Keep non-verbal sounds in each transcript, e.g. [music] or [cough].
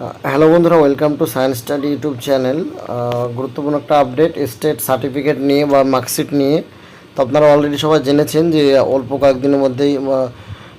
Hello বন্ধুরা welcome to science study YouTube channel গুরুত্বপূর্ণ একটা আপডেট স্টেট সার্টিফিকেট নিয়ে বা মার্কশিট নিয়ে। তো আপনারা অলরেডি সবাই জেনেছেন যে অল্প কয়েকদিনের মধ্যেই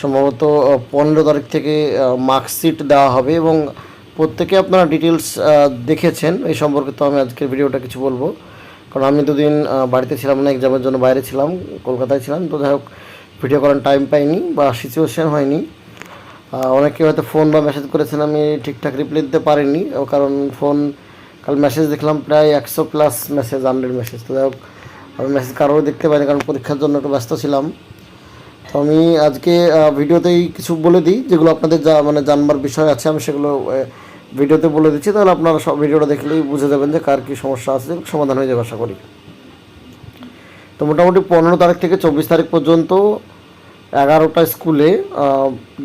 সম্ভবত পনেরো তারিখ থেকে মার্কশিট দেওয়া হবে এবং প্রত্যেকে আপনারা ডিটেলস দেখেছেন। এই সম্পর্কে তো আমি আজকের ভিডিওটা কিছু বলব। কারণ আমি দুদিন বাড়িতে ছিলাম না এক্সামের জন্য বাইরে ছিলাম, কলকাতায় ছিলাম। তো যাই হোক ভিডিও করার টাইম পাইনি বা সিচুয়েশন হয়নি। অনেকে হয়তো ফোন বা মেসেজ করেছেন, আমি ঠিকঠাক রিপ্লাই দিতে পারিনি, ও কারণ ফোন কাল মেসেজ দেখলাম প্রায় একশো প্লাস মেসেজ হান্ড্রেড মেসেজ তো যাই হোক আমি মেসেজ কারোর দেখতে পাইনি, কারণ পরীক্ষার জন্য একটু ব্যস্ত ছিলাম। তো আমি আজকে ভিডিওতেই কিছু বলে দিই, যেগুলো আপনাদের যা মানে জানবার বিষয় আছে, আমি সেগুলো ভিডিওতে বলে দিচ্ছি, তাহলে আপনারা সব ভিডিওটা দেখলেই বুঝে যাবেন যে কার কী সমস্যা আছে, সমাধান হয়ে যাবে আশা করি। তো মোটামুটি পনেরো তারিখ থেকে চব্বিশ তারিখ পর্যন্ত এগারোটা স্কুলে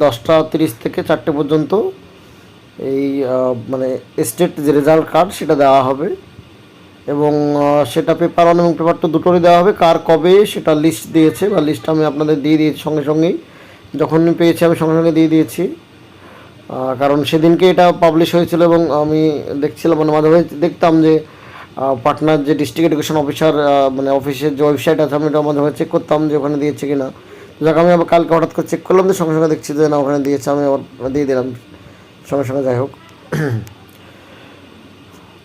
দশটা তিরিশ থেকে চারটে পর্যন্ত এই মানে স্টেট যে রেজাল্ট কার্ড সেটা দেওয়া হবে। এবং সেটা পেপার ওয়ান এবং পেপার টু দুটোরই দেওয়া হবে। কার কবে সেটা লিস্ট দিয়েছে বা লিস্ট আমি আপনাদের দিয়ে দিয়েছি সঙ্গে সঙ্গেই। যখনই পেয়েছি আমি সঙ্গে সঙ্গে দিয়ে দিয়েছি। কারণ সেদিনকে এটা পাবলিশ হয়েছিল এবং আমি দেখছিলাম মানে মাঝে মাঝে দেখতাম যে পাটনার যে ডিস্ট্রিক্ট এডুকেশন অফিসার মানে অফিসের যে ওয়েবসাইট আছে, আমি এটা মাঝে মাঝে চেক করতাম যে ওখানে দিয়েছে কি না যাক, আমি আবার কালকে হঠাৎ করে চেক করলাম যে সঙ্গে সঙ্গে দেখছি যে না, ওখানে দিয়েছে, আমি আবার দিয়ে দিলাম। সঙ্গে সঙ্গে যাই হোক।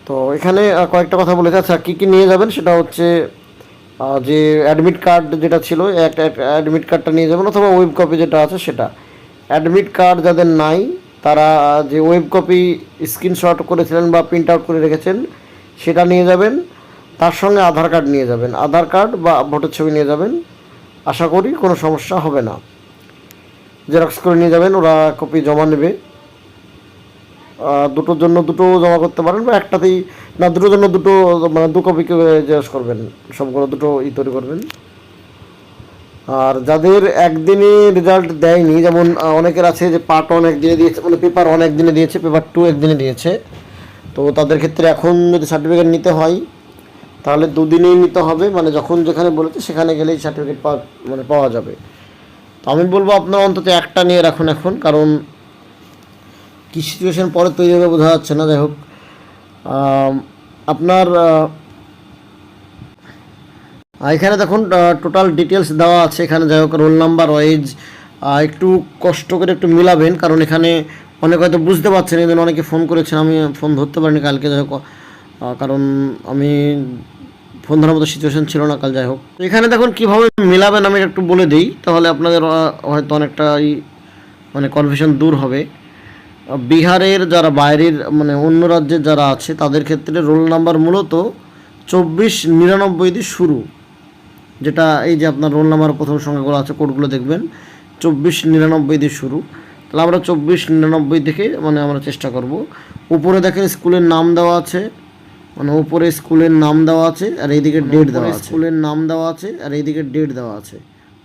তো এখানে কয়েকটা কথা বলেছে আচ্ছা কী কী নিয়ে যাবেন সেটা হচ্ছে যে অ্যাডমিট কার্ড যেটা ছিল একটা অ্যাডমিট কার্ডটা নিয়ে যাবেন, অথবা ওয়েব কপি যেটা আছে সেটা। অ্যাডমিট কার্ড যাদের নাই, তারা যে ওয়েব কপি স্ক্রিনশট করেছিলেন বা প্রিন্ট আউট করে রেখেছেন, সেটা নিয়ে যাবেন। তার সঙ্গে আধার কার্ড নিয়ে যাবেন। আধার কার্ড বা ভোটের ছবি নিয়ে যাবেন। আশা করি কোনো সমস্যা হবে না। জেরক্স করে নিয়ে যাবেন, ওরা কপি জমা নেবে। দুটোর জন্য দুটো জমা করতে পারেন বা একটাতেই, না, দুটোর জন্য দুটো মানে দু কপি জেরক্স করবেন। সবগুলো দুটো ই তৈরি করবেন। আর যাদের একদিনে রেজাল্ট দেয়নি, যেমন অনেকের আছে যে পার্ট ওয়ান একদিনে দিয়েছে মানে পেপার ওয়ান একদিনে দিয়েছে পেপার টু একদিনে দিয়েছে। তো তাদের ক্ষেত্রে এখন যদি সার্টিফিকেট নিতে হয় তাহলে দুদিনেই নিতে হবে মানে যখন যেখানে বলেছে সেখানে গেলেই সার্টিফিকেট পাওয়া মানে পাওয়া যাবে। তো আমি বলব আপনারা অন্তত একটা নিয়ে রাখুন এখন, কারণ কী সিচুয়েশন পরে তৈরি হবে বোঝা যাচ্ছে না। যাই হোক আপনার এখানে দেখুন টোটাল ডিটেলস দেওয়া আছে। এখানে যাই হোক রোল নাম্বার ওয়াইজ একটু কষ্ট করে একটু মিলাবেন, কারণ এখানে অনেক হয়তো বুঝতে পারছেন, এই অনেকে ফোন করেছেন, আমি ফোন ধরতে পারিনি কালকে। যাই হোক কারণ আমি ফোন মতো সিচুয়েশন ছিল না, কাল যাই হোক। এখানে দেখুন কীভাবে মিলাবেন, আমি একটু বলে দিই। তাহলে আপনাদের হয়তো অনেকটা ই মানে কনফিউশন দূর হবে। বিহারের যারা বাইরের মানে অন্য রাজ্যের যারা আছে, তাদের ক্ষেত্রে রোল নাম্বার মূলত চব্বিশ নিরানব্বই দিয়ে শুরু। যেটা এই যে আপনার রোল নাম্বার প্রথম সংখ্যাগুলো আছে কোডগুলো দেখবেন। চব্বিশ নিরানব্বই দিয়ে শুরু। তাহলে আমরা চব্বিশ নিরানব্বই থেকে মানে আমরা চেষ্টা করব। উপরে দেখেন স্কুলের নাম দেওয়া আছে। মানে উপরে স্কুলের নাম দেওয়া আছে আর এইদিকে ডেট দেওয়া আছে। স্কুলের নাম দেওয়া আছে আর এইদিকে ডেট দেওয়া আছে।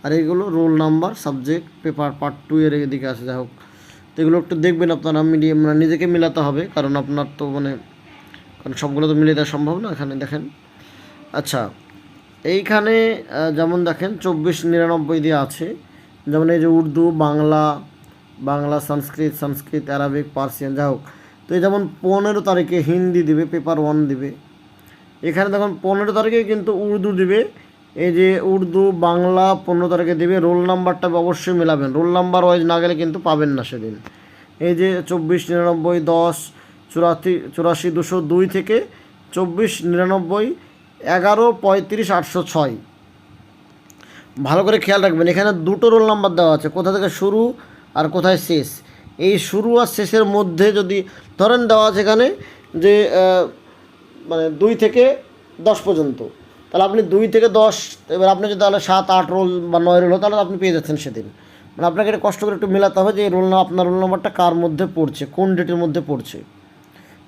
আর এইগুলো roll number subject paper part two এর এদিকে আছে যাই হোক। তো এগুলো একটু দেখবেন আপনারা মিলিয়ে মানে নিজেকে মিলাতে হবে কারণ আপনার তো মানে কারণ সবগুলো তো মিলিয়ে দেওয়া সম্ভব না এখানে দেখেন। আচ্ছা এইখানে যেমন দেখেন চব্বিশ নিরানব্বই দিয়ে আছে। যেমন এই যে উর্দু বাংলা বাংলা সংস্কৃত সংস্কৃত অ্যারাবিক পার্সিয়ান যা হোক। তো যেমন পনেরো তারিখে হিন্দি দিবে পেপার ওয়ান দিবে। এখানে দেখুন, পনেরো তারিখে কিন্তু উর্দু দিবে। এই যে উর্দু, বাংলা পনেরো তারিখে দিবে, রোল নাম্বারটা অবশ্যই মেলাবেন। রোল নাম্বার ওয়াইজ না গেলে কিন্তু পাবেন না সেদিন। এই যে চব্বিশ, নিরানব্বই, দশ, চুরাশি চুরাশি, দুশো দুই থেকে চব্বিশ, নিরানব্বই, এগারো, পঁয়ত্রিশ, আটশো ছয়। ভালো করে খেয়াল রাখবেন, এখানে দুটো রোল নাম্বার দেওয়া আছে, কোথা থেকে শুরু আর কোথায় শেষ। এই শুরু আর শেষের মধ্যে যদি ধরেন দেওয়া আছে এখানে যে মানে দুই থেকে দশ পর্যন্ত। তাহলে আপনি দুই থেকে দশ, এবার আপনি যদি তাহলে সাত, আট রোল বা নয় রোল তাহলে আপনি পেয়ে যাচ্ছেন সেদিন। মানে আপনাকে এটা কষ্ট করে একটু মেলাতে হবে যে এই রোল আপনার রোল নাম্বারটা কার মধ্যে পড়ছে, কোন ডেটের মধ্যে পড়ছে।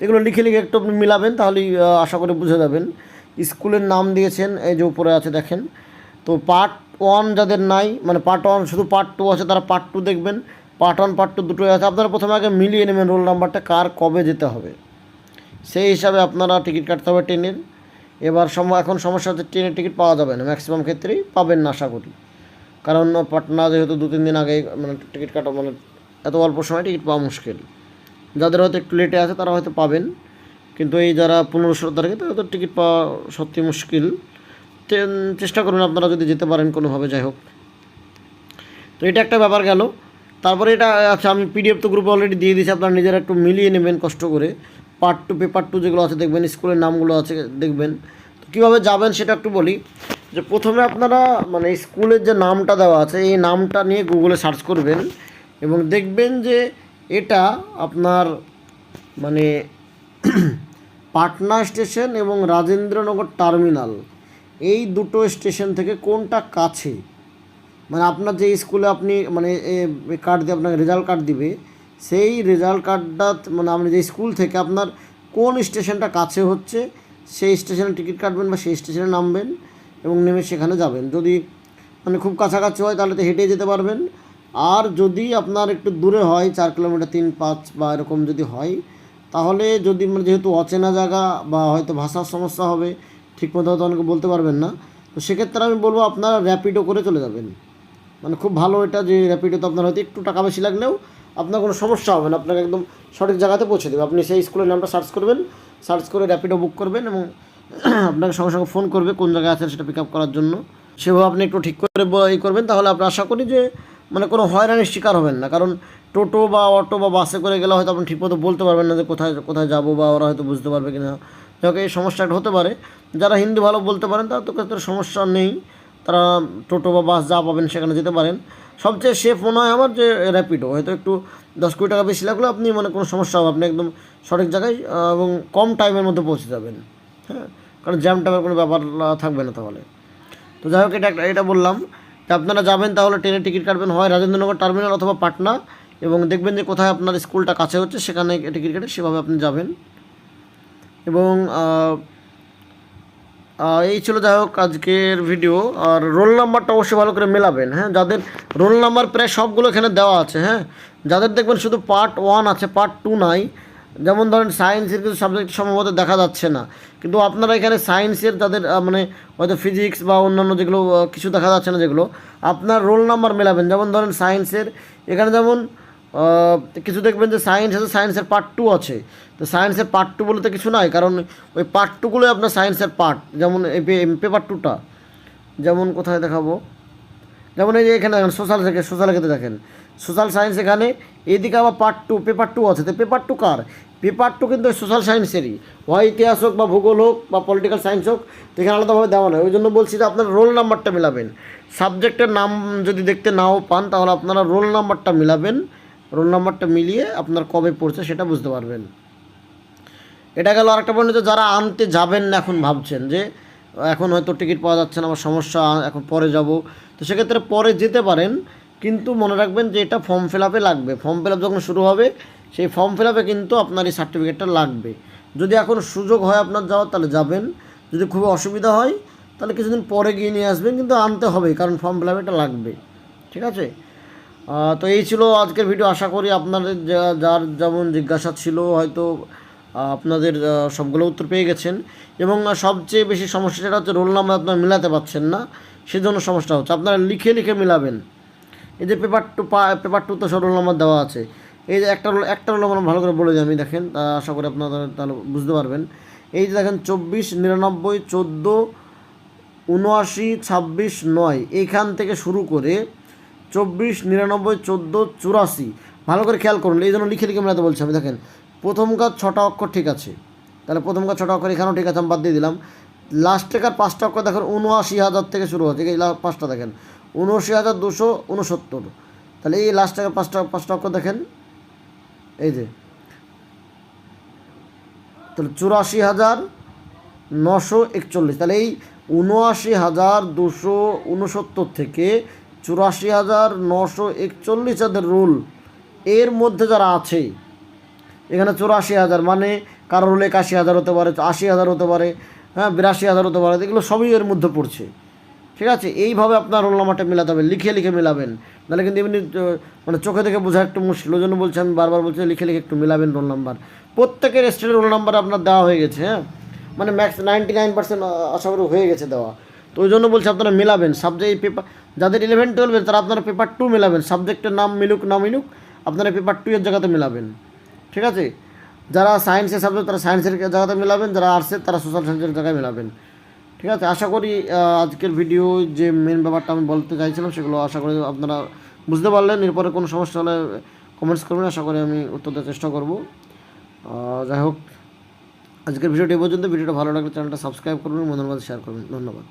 এগুলো লিখে লিখে একটু আপনি মিলাবেন, তাহলেই আশা করে বুঝে যাবেন। স্কুলের নাম দিয়েছেন, এই যে উপরে আছে দেখেন। তো পার্ট ওয়ান যাদের নাই মানে পার্ট ওয়ান, শুধু পার্ট টু আছে, তারা পার্ট টু দেখবেন। পার্ট ওয়ান পার্ট টু দুটোই আছে। আপনারা প্রথমে আগে মিলিয়ে নেবেন রোল নাম্বারটা কার কবে যেতে হবে। সেই হিসাবে আপনারা টিকিট কাটতে হবে ট্রেনের। এবার সম এখন সমস্যা হচ্ছে ট্রেনের টিকিট পাওয়া যাবে না। ম্যাক্সিমাম ক্ষেত্রেই পাবেন না, আশা করি। কারণ পাটনা যেহেতু দু তিন দিন আগে মানে টিকিট কাটা মানে এত অল্প সময় টিকিট পাওয়া মুশকিল। যাদের হয়তো একটু লেটে আছে, তারা হয়তো পাবেন। কিন্তু এই যারা পনেরো ষোলো তারিখে তারা তো টিকিট পাওয়া সত্যি মুশকিল। চেষ্টা করুন আপনারা যদি যেতে পারেন কোনোভাবে, যাই হোক। তো এটা একটা ব্যাপার গেল। তারপরে এটা আচ্ছা আমি পিডিএফ তো গ্রুপে অলরেডি দিয়ে দিয়েছি, আপনারা নিজেরা একটু মিলিয়ে নেবেন কষ্ট করে। পার্ট টু পেপার টু যেগুলো আছে দেখবেন স্কুলের নামগুলো আছে, দেখবেন। তো কীভাবে যাবেন সেটা একটু বলি। যে প্রথমে আপনারা মানে স্কুলের যে নামটা দেওয়া আছে, এই নামটা নিয়ে গুগলে সার্চ করবেন এবং দেখবেন যে এটা আপনার মানে [clears throat] পাটনা স্টেশন এবং রাজেন্দ্রনগর টার্মিনাল এই দুটো স্টেশন থেকে কোনটা কাছে? মানে আপনার যে স্কুলে আপনি মানে কার্ড দিয়ে আপনাকে রেজাল্ট কার্ড দিবে, সেই রেজাল্ট কার্ডটা মানে আপনি যে স্কুল থেকে আপনার কোন স্টেশনটা কাছে হচ্ছে, সেই স্টেশনে টিকিট কাটবেন বা সেই স্টেশনে নামবেন এবং নেমে সেখানে যাবেন। যদি মানে খুব কাছাকাছি হয় তাহলে তো হেঁটে যেতে পারবেন। আর যদি আপনার একটু দূরে হয়, চার কিলোমিটার, তিন, পাঁচ বা এরকম যদি হয়, তাহলে যদি মানে যেহেতু অচেনা জায়গা বা হয়তো ভাষার সমস্যা হবে, ঠিকমতো হয়তো অনেকে বলতে পারবেন না, তো সেক্ষেত্রে আমি বলব আপনারা র্যাপিডো করে চলে যাবেন। মানে খুব ভালো এটা যে র্যাপিডোতে আপনার হয়তো একটু টাকা বেশি লাগলেও আপনার কোনো সমস্যা হবে না আপনাকে একদম সঠিক জায়গাতে পৌঁছে দেবে। আপনি সেই স্কুলের নামটা সার্চ করবেন সার্চ করে র্যাপিডো বুক করবেন এবং [clears throat] আপনাকে সঙ্গে সঙ্গে ফোন করবে কোন জায়গায় আছেন সেটা পিক আপ করার জন্য। সেভাবে আপনি একটু ঠিক করে ই করবেন, তাহলে আপনি আশা করি যে মানে কোনো হয়রানির শিকার হবেন না। কারণ টোটো বা অটো বা বাসে করে গেলে হয়তো আপনি ঠিকমতো বলতে পারবেন না যে কোথায় কোথায় যাব বা ওরা হয়তো বুঝতে পারবে কি না যাই হোক, এই সমস্যাটা হতে পারে। যারা হিন্দি ভালো বলতে পারেন তার তো ক্ষেত্রে সমস্যা নেই। তারা টোটো বা বাস যা পাবেন সেখানে যেতে পারেন। সবচেয়ে সেফ মনে হয় আমার যে র্যাপিডো হয়তো একটু দশ কোটি টাকা বেশি লাগলে আপনি মানে কোনো সমস্যা হবে, আপনি একদম সঠিক জায়গায় এবং কম টাইমের মধ্যে পৌঁছে যাবেন। হ্যাঁ কারণ জ্যাম ট্যামের কোনো ব্যাপার থাকবে না তাহলে। তো যাই হোক, এটা একটা- এটা বললাম। যে আপনারা যাবেন তাহলে ট্রেনের টিকিট কাটবেন হয় রাজেন্দ্রনগর টার্মিনাল অথবা পাটনা, এবং দেখবেন যে কোথায় আপনার স্কুলটা কাছে হচ্ছে, সেখানে টিকিট কেটে সেভাবে আপনি যাবেন। এবং এই ছিল যাই হোক আজকের ভিডিও আর রোল নাম্বারটা অবশ্যই ভালো করে মেলাবেন হ্যাঁ? যাদের রোল নাম্বার প্রায় সবগুলো এখানে দেওয়া আছে হ্যাঁ? যাদের দেখবেন শুধু পার্ট ওয়ান আছে পার্ট টু নাই, যেমন ধরেন সায়েন্সের কিছু সাবজেক্ট সম্ভবত দেখা যাচ্ছে না। কিন্তু আপনারা এখানে সায়েন্সের যাদের মানে হয়তো ফিজিক্স বা অন্যান্য যেগুলো কিছু দেখা যাচ্ছে না যেগুলো, আপনার রোল নাম্বার মেলাবেন। যেমন ধরেন সায়েন্সের এখানে যেমন কিছু দেখবেন যে সায়েন্স আছে সায়েন্সের পার্ট টু আছে। তো সায়েন্সের পার্ট টু বলতে কিছু নাই, কারণ ওই পার্ট টুগুলোই আপনার সায়েন্সের পার্ট যেমন এই পেপার টুটা যেমন কোথায় দেখাবো? যেমন এই যে এখানে দেখেন সোশ্যাল থেকে সোশ্যাল ক্ষেত্রে দেখেন। সোশ্যাল সায়েন্স এখানে, এদিকে আবার পার্ট টু পেপার টু আছে। তো পেপার টু কার? পেপার টু কিন্তু সোশ্যাল সায়েন্সেরই হয় ইতিহাস হোক বা ভূগোল হোক বা পলিটিক্যাল সায়েন্স হোক, তো এখানে আলাদাভাবে দেওয়া নয় ওই জন্য বলছি যে আপনার রোল নাম্বারটা মিলাবেন। সাবজেক্টের নাম যদি দেখতে নাও পান, তাহলে আপনারা রোল নাম্বারটা মিলাবেন। রোল নাম্বারটা মিলিয়ে আপনার কবে পড়ছে সেটা বুঝতে পারবেন। এটা গেল আরেকটা পয়েন্ট হচ্ছে যারা আনতে যাবেন না এখন ভাবছেন যে, এখন হয়তো টিকিট পাওয়া যাচ্ছে না, আমার সমস্যা, এখন পরে যাব। তো সেক্ষেত্রে পরে যেতে পারেন, কিন্তু মনে রাখবেন যে এটা ফর্ম ফিল আপে লাগবে। ফর্ম ফিল আপ যখন শুরু হবে, সেই ফর্ম ফিল আপে কিন্তু আপনার এই সার্টিফিকেটটা লাগবে। যদি এখন সুযোগ হয় আপনার যাওয়ার, তাহলে যাবেন। যদি খুব অসুবিধা হয়, তাহলে কিছুদিন পরে গিয়ে নিয়ে আসবেন, কিন্তু আনতে হবে কারণ ফর্ম ফিল এটা লাগবে। ঠিক আছে? তো এই ছিল আজকের ভিডিও। আশা করি আপনাদের যার যেমন জিজ্ঞাসা ছিল, হয়তো আপনাদের সবগুলো উত্তর পেয়ে গেছেন। এবং সবচেয়ে বেশি সমস্যা সেটা হচ্ছে রোল নাম্বার আপনারা মিলাতে পারছেন না, সেজন্য সমস্যা হচ্ছে। আপনারা লিখে লিখে মিলাবেন। এই যে পেপার টু পেপার টু তো সব রোল নাম্বার দেওয়া আছে। এই যে একটা রোল একটা রোল নাম্বার ভালো করে বলে দিই আমি, দেখেন আশা করি আপনারা তাহলে বুঝতে পারবেন। এই যে দেখেন, চব্বিশ, নিরানব্বই, চোদ্দ, উনআশি, ছাব্বিশ, নয়, এইখান থেকে শুরু করে চব্বিশ, নিরানব্বই, চোদ্দ, চুরাশি। ভালো করে খেয়াল করুন, এই জন্য লিখে লিখে মেলাতে বলছি আমি, দেখেন। প্রথম কাজ ছটা অক্ষর ঠিক আছে। তাহলে প্রথম কাজ ছটা অক্ষর এখানেও ঠিক আছে, আমি বাদ দিয়ে দিলাম। লাস্টেকার পাঁচটা অক্ষর দেখেন, উনআশি হাজার থেকে শুরু হচ্ছে। এই পাঁচটা দেখেন, উনআশি হাজার দুশো উনসত্তর। তাহলে এই লাস্টেকার পাঁচটা পাঁচটা অক্ষর দেখেন, এই যে। তাহলে চুরাশি হাজার নশো একচল্লিশ। তাহলে এই উনআশি হাজার দুশো উনসত্তর থেকে চুরাশি হাজার নশো একচল্লিশ হাজার রুল, এর মধ্যে যারা আছে, এখানে চুরাশি হাজার মানে কারোর রুল একাশি হাজার হতে পারে, আশি হাজার হতে পারে হ্যাঁ বিরাশি হাজার হতে পারে, এগুলো সবই এর মধ্যে পড়ছে। ঠিক আছে? এইভাবে আপনার রোল নাম্বারটা মেলাতে হবে, লিখে লিখে মেলাবেন। নাহলে কিন্তু এমনি মানে চোখে দেখে বোঝা একটু মুশকিল। ওই জন্য বলছি আমি বারবার বলছি, লিখে লিখে একটু মেলাবেন রোল নাম্বার। প্রত্যেকের স্টেটের রোল নাম্বার আপনার দেওয়া হয়ে গেছে হ্যাঁ? মানে ম্যাক্স নাইনটি নাইন পার্সেন্ট আশা করি হয়ে গেছে দেওয়া। তো ওই জন্য বলছি আপনারা মেলাবেন। সাবজেক্ট পেপার যাদের ইলেভেন টুয়েলভের তারা আপনারা পেপার টু মেলাবেন। সাবজেক্টের নাম মিলুক, না মিলুক, আপনারা পেপার টু এর জায়গাতে মেলাবেন। ঠিক আছে? যারা সায়েন্সের সাবজেক্ট তারা সায়েন্সের জায়গাতে মেলাবেন। যারা আর্টসের তারা সোশ্যাল সায়েন্সের জায়গায় মেলাবেন। ঠিক আছে? আশা করি আজকের ভিডিও যে মেন ব্যাপারটা আমি বলতে চাইছিলাম, সেগুলো আশা করি আপনারা বুঝতে পারলেন। এরপরে কোনো সমস্যা হলে কমেন্টস করবেন। আশা করি আমি উত্তর দেওয়ার চেষ্টা করব। যাই হোক, আজকের ভিডিওটি পর্যন্ত। ভিডিওটা ভালো লাগলে চ্যানেলটা সাবস্ক্রাইব করবেন বন্ধুদের মধ্যে শেয়ার করবেন ধন্যবাদ।